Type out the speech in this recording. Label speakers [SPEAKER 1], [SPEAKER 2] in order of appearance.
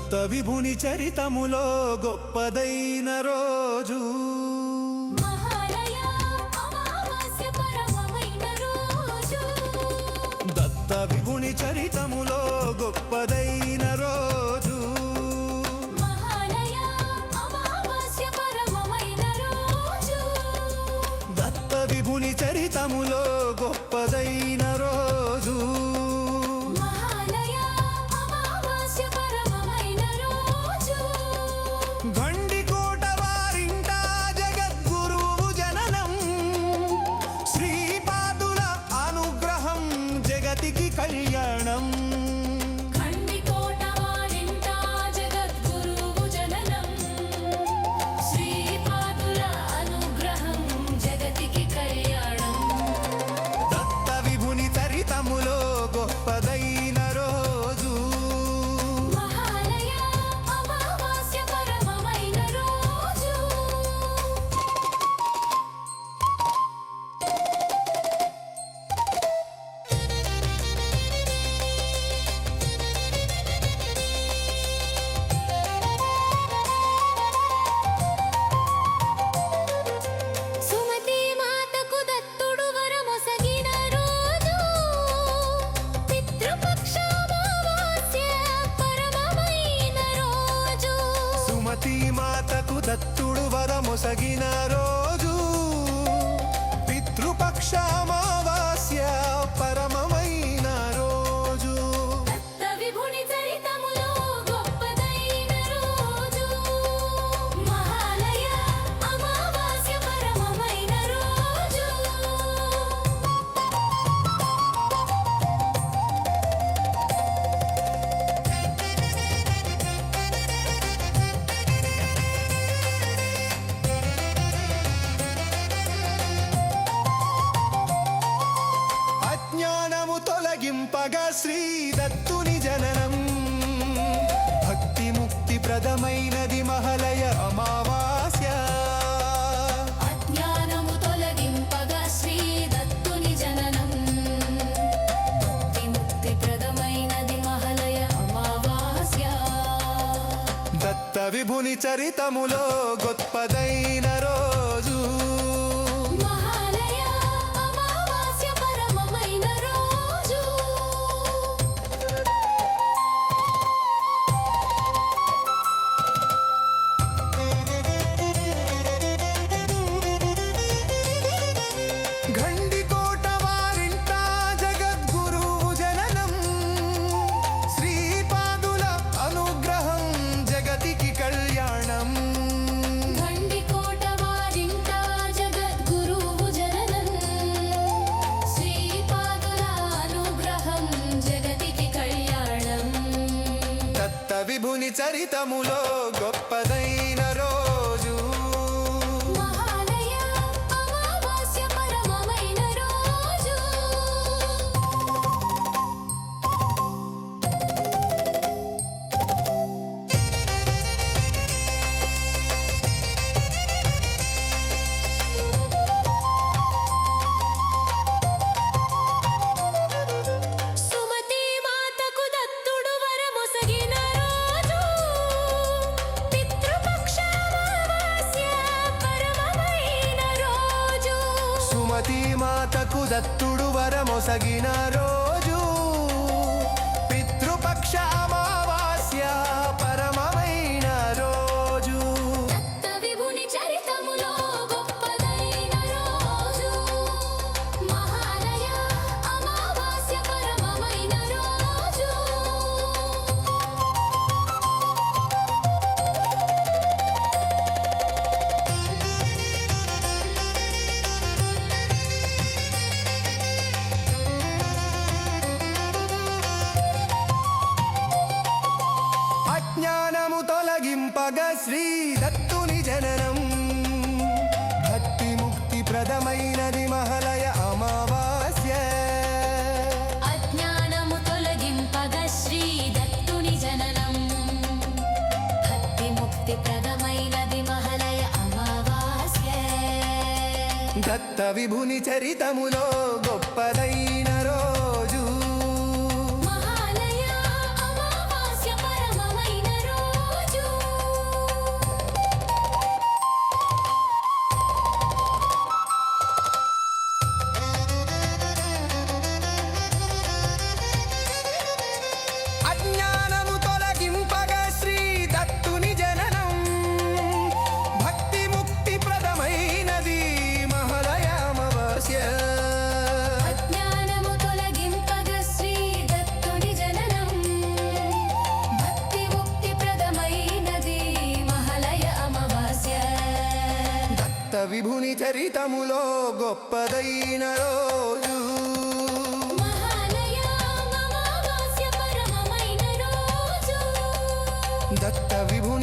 [SPEAKER 1] విభుని చరితములో గొప్పదైన రోజు. దత్త విభుని చరితములో గొప్పదైన రోజు. దత్త విభుని చరితములో గొప్పదైన
[SPEAKER 2] దత్తుడు వరమొసగిన
[SPEAKER 1] తొలగింపగా శ్రీ దత్తుని జననం. భక్తి ముక్తి ప్రదమైనది మహలయ అమావాస్య.
[SPEAKER 2] అజ్ఞానము తొలగింపగా శ్రీ దత్తుని జననం ముక్తి ప్రదమైనది మహలయ అమావాస్య.
[SPEAKER 1] దత్త విభుని చరితములో గొప్పదైన రోజు చరితములో
[SPEAKER 2] గొప్ప మాతకు దత్తుడు వరమొసగిన రోజు. పితృపక్ష
[SPEAKER 1] ప్రదమైనది మహలయ అమావాస్య.
[SPEAKER 2] అజ్ఞానము తొలగింపగ శ్రీ దత్తుని జననం. భక్తి ముక్తి ప్రదమైనది మహలయ అమావాస్య.
[SPEAKER 1] దత్త విభుని చరితములో గొప్పదైన
[SPEAKER 2] విభుని చరితములో గొప్పదైన రోజు.
[SPEAKER 1] దత్త విభుని